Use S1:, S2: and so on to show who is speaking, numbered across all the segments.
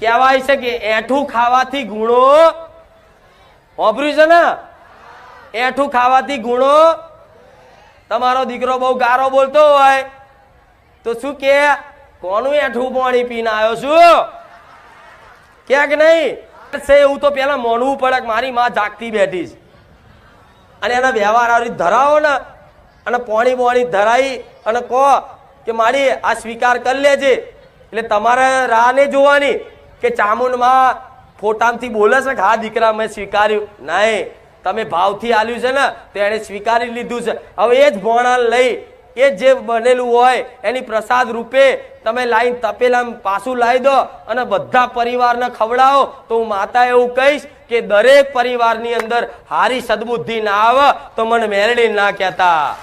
S1: કહેવાય છે કે એઠું ખાવાથી ગુણો વાપર્યું છે ને? એઠું ખાવાથી ગુણો. તમારો દીકરો બહુ ગારો બોલતો હોય. તો શું કે? કોનું એઠું પાણી પીને આવ્યો છું? કે કે નહીં. છે એવું તો પેલા મોનવું પડે મારી માં જાગતી બેઠી છે. અને એના વ્યવહાર આવી ધરાવો ને. અને પોણી પોણી ધરાઈ અને કહો કે મારી આ સ્વીકાર કરી લેજે. એટલે તમારે રાહ નહીં જોવાની. કે ચામુંડમાં ફોટામથી બોલે છે કે, હા, દીકરા, મેં સ્વીકાર્યું. નહીં. તમે ભાવથી આલ્યું છે ને, તો એણે સ્વીકારી લીધું છે. હવે એ જ ભોણા લઈ, એ જે બનેલું હોય, એની પ્રસાદ રૂપે તમે લાઈન તપેલા પાછું લાવી દો અને બધા પરિવારને ખવડાવો. તો હું માતા એવું કહીશ કે, દરેક પરિવારની અંદર હારી સદબુદ્ધિ ના આવે, તો મને મેરડી ના કહેતા.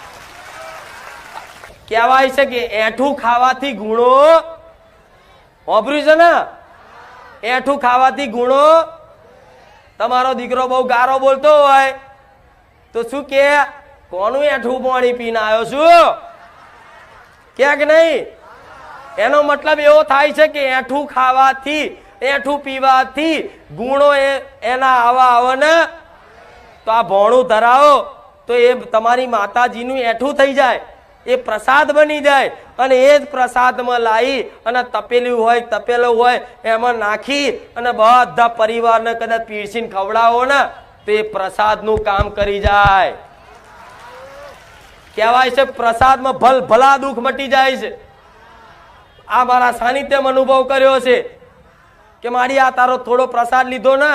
S1: કહેવાય છે કે, એઠું ખાવાથી ગુણો વાપર્યું છે ને એઠું ખાવાથી ગુણો. તમારો દીકરો બહુ ગારો બોલતો હોય. તો શું કે? કોનું એઠું પાણી પીને આવ્યો છું? કે કે નહીં. એનો મતલબ એવો થાય છે કે એઠું ખાવાથી, એઠું પીવાથી ગુણો એના આવા આવે ને. તો આ ભોણું ધરાવો. તો એ તમારી માતાજીનું એઠું થઈ જાય. એ પ્રસાદ બની જાય અને એ જ પ્રસાદમાં લાવી અને તપેલું હોય તપેલું હોય, એમાં નાખી અને બધા પરિવારને કદાચ પીરસીને ખવડાવો ને, તો એ પ્રસાદનું કામ કરી જાય. કહેવાય છે પ્રસાદમાં ભલ ભલા દુઃખ મટી જાય છે. આ મારા સાનિધ્યમાં અનુભવ કર્યો છે કે મારી આ તારો થોડો પ્રસાદ લીધો ને,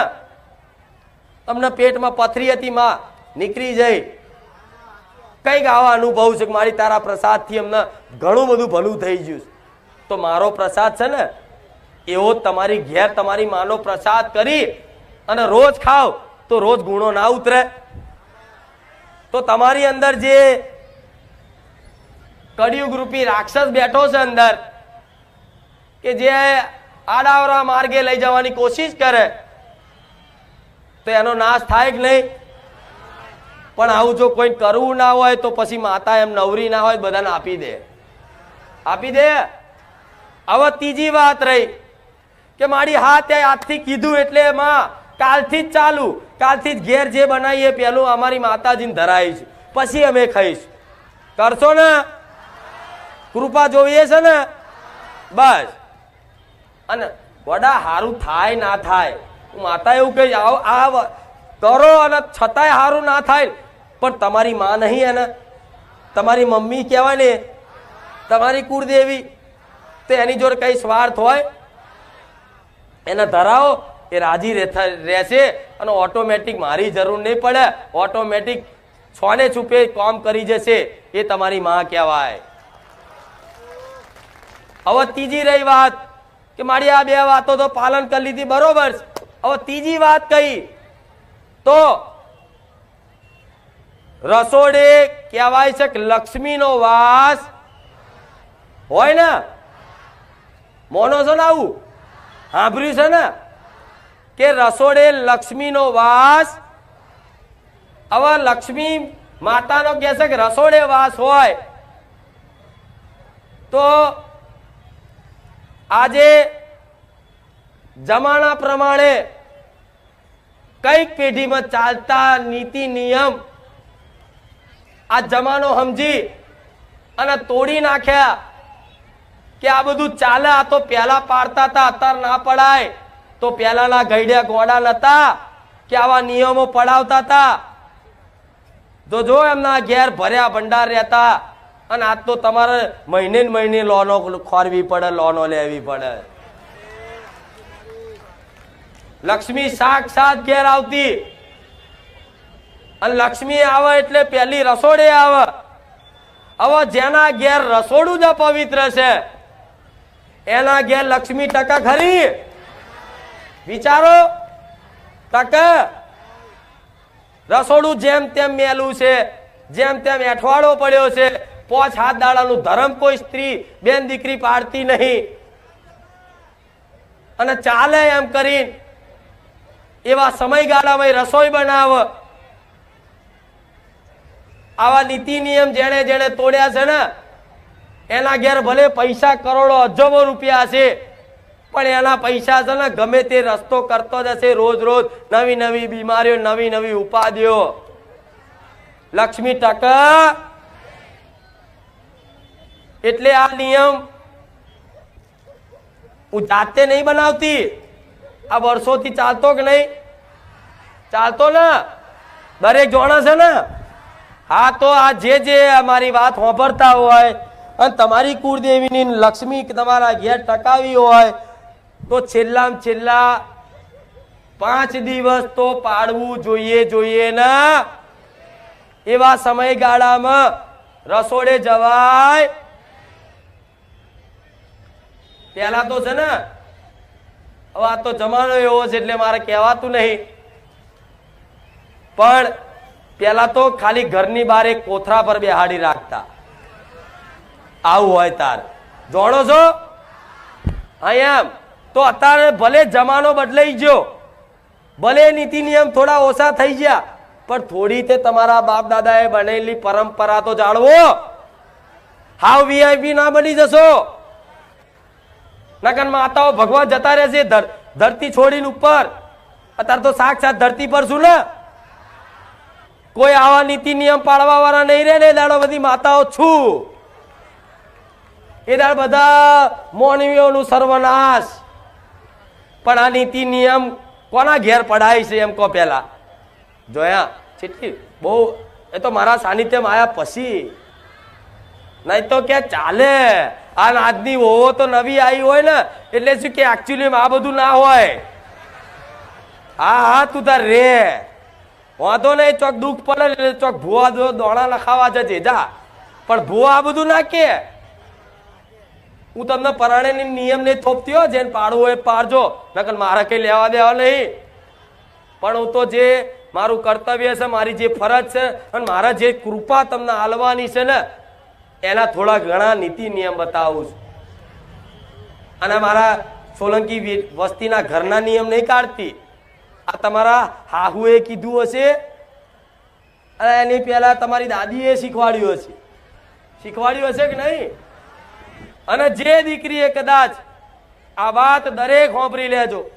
S1: તમને પેટમાં પથરી હતી, માં, નીકળી જઈ. કંઈક આવા અનુભવ છે કે મારી તારા પ્રસાદથી અમને ઘણું બધું ભલું થઈ ગયું. તો મારો પ્રસાદ છે ને, એવો તમારી ઘેર તમારી માનો પ્રસાદ કરી અને રોજ ખાવ, તો રોજ ગુણો ના ઉતરે તો તમારી અંદર જે કડિયુગ રૂપી રાક્ષસ બેઠો છે અંદર, કે જે આડાવરા માર્ગે લઈ જવાની કોશિશ કરે, તો એનો નાશ થાય કે નહીં પણ આવું જો કોઈ કરવું ના હોય તો પછી માતા એમ નવરી ના હોય, બધાને આપી દે. આપી દે? હવે ત્રીજી વાત રહી કે મારી હા ત્યાં આજથી કીધું એટલે એમાં કાલથી જ ચાલુ. કાલથી જ ઘેર જે બનાવીએ પેલું અમારી માતાજીને ધરાય છે પછી અમે ખાઈશ. કરશો ને? કૃપા જોઈએ છે ને? બસ. અને વડા સારું થાય ના થાય. માતા એવું કહીશ આવ આ કરો અને છતાંય સારું ના થાય. પણ તમારી માં નહીં એને. તમારી મમ્મી કહેવાય ને, તમારી કુળદેવી, તો એની જોડે કઈ સ્વાર્થ હોય? એને ધરાવો, એ રાજી રહેશે અને ઓટોમેટિક મારી જરૂર નહીં પડે. ઓટોમેટિક છોને છુપે કામ કરી જશે. એ તમારી માં કહેવાય. હવે ત્રીજી રહી વાત કે મારી આ બે વાતો તો પાલન કરી લીધી બરોબર હવે ત્રીજી વાત કઈ તો રસોડે કહેવાય છે કે લક્ષ્મીનો વાસ હોય ને? મોનો છે ને આવું? સાંભળ્યું છે ને? કે રસોડે લક્ષ્મીનો વાસ હવે લક્ષ્મી માતાનો કહે છે કે રસોડે વાસ હોય. તો આજે જમાના પ્રમાણે કંઈક પેઢીમાં ચાલતા નીતિ, નિયમ? આ જમાનો સમજી અને તોડી નાખ્યા કે આ બધું ચાલે, આ તો પહેલા પાડતા હતા, અત્યારે ના પડાય. તો પહેલાના ગઈડ્યા ગોડા નતા કે આવા નિયમો પડાવતા હતા. તો જો એમના ઘેર ભર્યા ભંડાર રહેતા, અને આજ તો તમારે મહિને મહિને લોનો ખોરવી પડે, લોનો લેવી પડે. લક્ષ્મી સાક્ષાત ઘેર આવતી. અને લક્ષ્મી આવે એટલે પેલી રસોડે આવે. હવે જેના ઘેર રસોડું જ અપવિત્ર છે, એના ઘેર લક્ષ્મી ટકા ખરી. વિચારો, ટકે. રસોડું જેમ તેમ મેલું છે, જેમ તેમ એઠવાડો પડ્યો છે, પોચ હાથ દાડાનું ધર્મ કોઈ સ્ત્રી બેન દીકરી પાડતી નહીં. અને ચાલે એમ કરી એવા સમયગાળામાં રસોઈ બનાવ. આવા નીતિ નિયમ જેણે જેણે તોડ્યા છે ને, એના ઘેર ભલે પૈસા કરોડો, અજબો રૂપિયા છે, પણ એના પૈસા છે ને ગમે તે રસ્તો કરતો જશે રોજ રોજ નવી નવી બીમારીઓ, નવી નવી ઉપાધિઓ. લક્ષ્મી ટક. એટલે આ નિયમ હું જાતે નહીં બનાવતી. આ વર્ષોથી ચાલતો કે નહીં? ચાલતો ને? દરેક જોણા છે ને? હા, તો આ જે જે અમારી વાત સાંભળતા હોય અને તમારી કુળદેવીની લક્ષ્મી તમારા ઘેર ટકાવી હોય, તો છેલ્લામાં છેલ્લા પાંચ દિવસ તો પાડવું જોઈએ જોઈએ ને? એવા સમયગાળામાં રસોડે જવાય. પેલા તો છે ને હવે આ તો જમાનો એવો છે એટલે મારે કહેવાતું નહીં. પણ પેલા તો ખાલી ઘરની બહાર એક કોથરા પર બેહાડી રાખતા. આવું હોય તાર. જોણો છો? અહીંયા તો અત્યારે ભલે જમાનો બદલાઈ ગયો, ભલે નીતિ નિયમ થોડા ઓછા થઈ ગયા, પણ થોડી તે તમારા બાપ દાદાએ બનેલી પરંપરા તો જાળવો. હાવ વીઆઈપી ના બની જશો. નકર માતાઓ ભગવાન જતા રહેશે છે ધરતી છોડીને ઉપર. અત્યારે તો સાક્ષાત ધરતી પર છું ને? કોઈ આવા નીતિ નિયમ પાળવા વાળા નહીં રે ને દાડો બધી માતાઓ છું. એ દાડ બધા મોનવીઓનું સર્વનાશ. પણ આ નીતિ નિયમ કોના ઘેર પડાય છે એમ કહો પેલા? જોયા? છેટલી બહુ, એ તો મારા સાનિધ્યમાં આયા પછી. નહીં તો કે ચાલે. આ આજની હોવો તો નવી આવી હોય ને, એટલે શું કે એકચ્યુઅલી આ બધું ના હોય. હા હા, તું તાર રે. વાંધો નહીં, ચોક દુઃખ પડે એટલે ચોક ભૂવા જો દોણા લખાવા જજે, જા. પણ ભૂવા આ બધું ના કે. હું તમને પરાણે નિયમ ને થોપતી હોય જેને પાડવું હોય પાડજો. નકર મારા કઈ લેવા દેવા નહીં. પણ હું તો જે મારું કર્તવ્ય છે, મારી જે ફરજ છે, અને મારા જે કૃપા તમને આલવાની છે ને એના થોડા ઘણા નીતિ નિયમ બતાવું છું. અને મારા સોલંકી વસ્તીના ઘરના નિયમ નહીં કાઢતી. આ તમારા હાહુએ કીધું હશે. અને એની પહેલા તમારી દાદીએ શીખવાડ્યું હશે. શીખવાડ્યું હશે કે નહીં? અને જે દીકરીએ કદાચ આ વાત દરેક હોંપરી લેજો.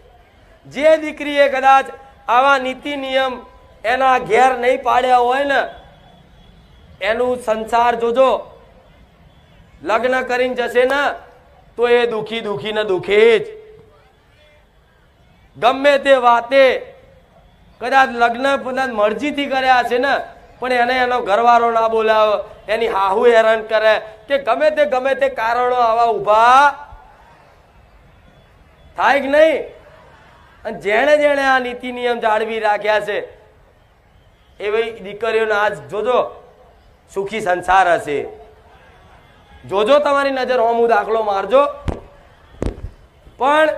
S1: જે દીકરીએ કદાચ આવા નીતિ નિયમ એના ઘેર નહીં પાડ્યા હોય ને, એનું સંસાર જોજો. લગ્ન કરીને જશે ને, તો એ દુખી દુખી ને દુખી જ. ગમે તે વાતે કદાચ લગ્ન કદાચ મરજીથી કર્યા છે ને, પણ એને એનો ઘરવાળો ના બોલાવે, એની હાહુ હેરાન કરે, કે ગમે તે ગમે તે કારણો આવા ઊભા થાય કે નહીં? અને જેણે જેણે આ નીતિ નિયમ જાળવી રાખ્યા છે, એવી દીકરીઓને આજ જોજો, સુખી સંસાર હશે. જોજો તમારી નજર હોમું દાખલો મારજો. પણ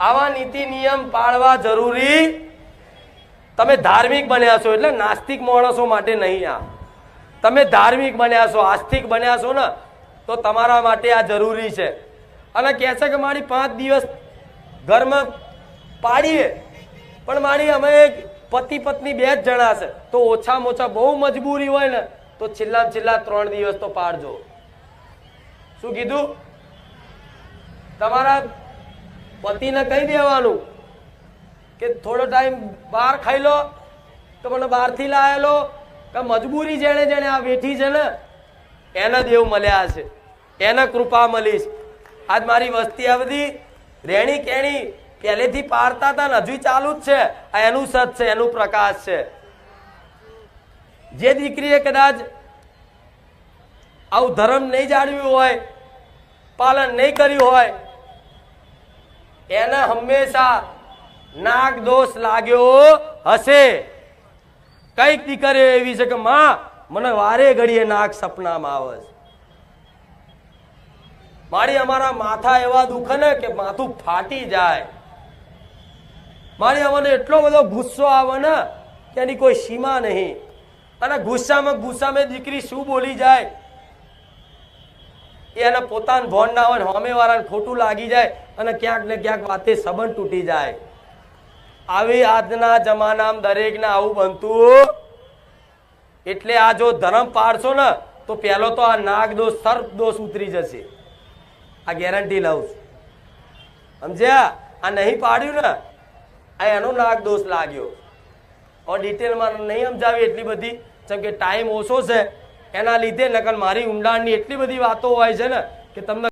S1: આવા નીતિ નિયમ પાળવા જરૂરી તમે ધાર્મિક બન્યા છો એટલે નાસ્તિક માણસો માટે નહીં આ. તમે ધાર્મિક બન્યા છો, આસ્તિક બન્યા છો ને, તો તમારા માટે આ જરૂરી છે. અને કહે છે કે મારી પાંચ દિવસ ઘરમાં પાડીએ, પણ મારી અમે પતિ પત્ની બે જ જણા છે, તો ઓછામાં ઓછા બહુ મજબૂરી હોય ને તો છેલ્લા છેલ્લા ત્રણ દિવસ તો પાડજો શું કીધું? તમારા પતિને કહી દેવાનું કે થોડો ટાઈમ બહાર ખાઈ લો, તો મને બહારથી લાયેલો કે મજબૂરી જેણે જેણે આ વેઠી છે ને, એને દેવ મળ્યા છે, એને કૃપા મળીશ. આજ મારી વસ્તી આ બધી રેણી કેણી પહેલેથી પાડતા હતા ને, હજુ ચાલુ જ છે. આ એનું સત છે, એનું પ્રકાશ છે. જે દીકરીએ કદાચ આવું ધર્મ નહીં જાળવ્યું હોય, પાલન નહીં કર્યું હોય, એને હંમેશા નાગ દોષ લાગ્યો હશે. કંઈક દીકરીઓ એવી છે કે, માં, મને વારે ઘડીએ નાગ સપનામાં આવે છે. મારી અમારા માથા એવા દુખે ને કે માથું ફાટી જાય. મારી અમને એટલો બધો ગુસ્સો આવે ને કે એની કોઈ સીમા નહીં. અને ગુસ્સામાં ગુસ્સામાં દીકરી શું બોલી જાય? એને પોતાનું ભોન ના હોય સામે વાળાને ખોટું લાગી જાય અને ક્યાંક ને ક્યાંક વાતે સંબંધ તૂટી જાય. આવી આજના જમાનામાં દરેકને આવું બનતું. એટલે આ જો ધર્મ પાડશો ને, તો પહેલો તો આ નાગ દોષ, સર્પ દોષ ઉતરી જશે. આ ગેરંટી લઉં છું. સમજ્યા? આ નહીં પાડ્યું ને, આ એનો નાગ દોષ લાગ્યો. ડિટેલમાં નહીં સમજાવી એટલી બધી. જેમ કે ટાઈમ ઓછો છે, એના લીધે નકલ મારી ઊંડાણની એટલી બધી વાતો હોય છે ને, કે તમને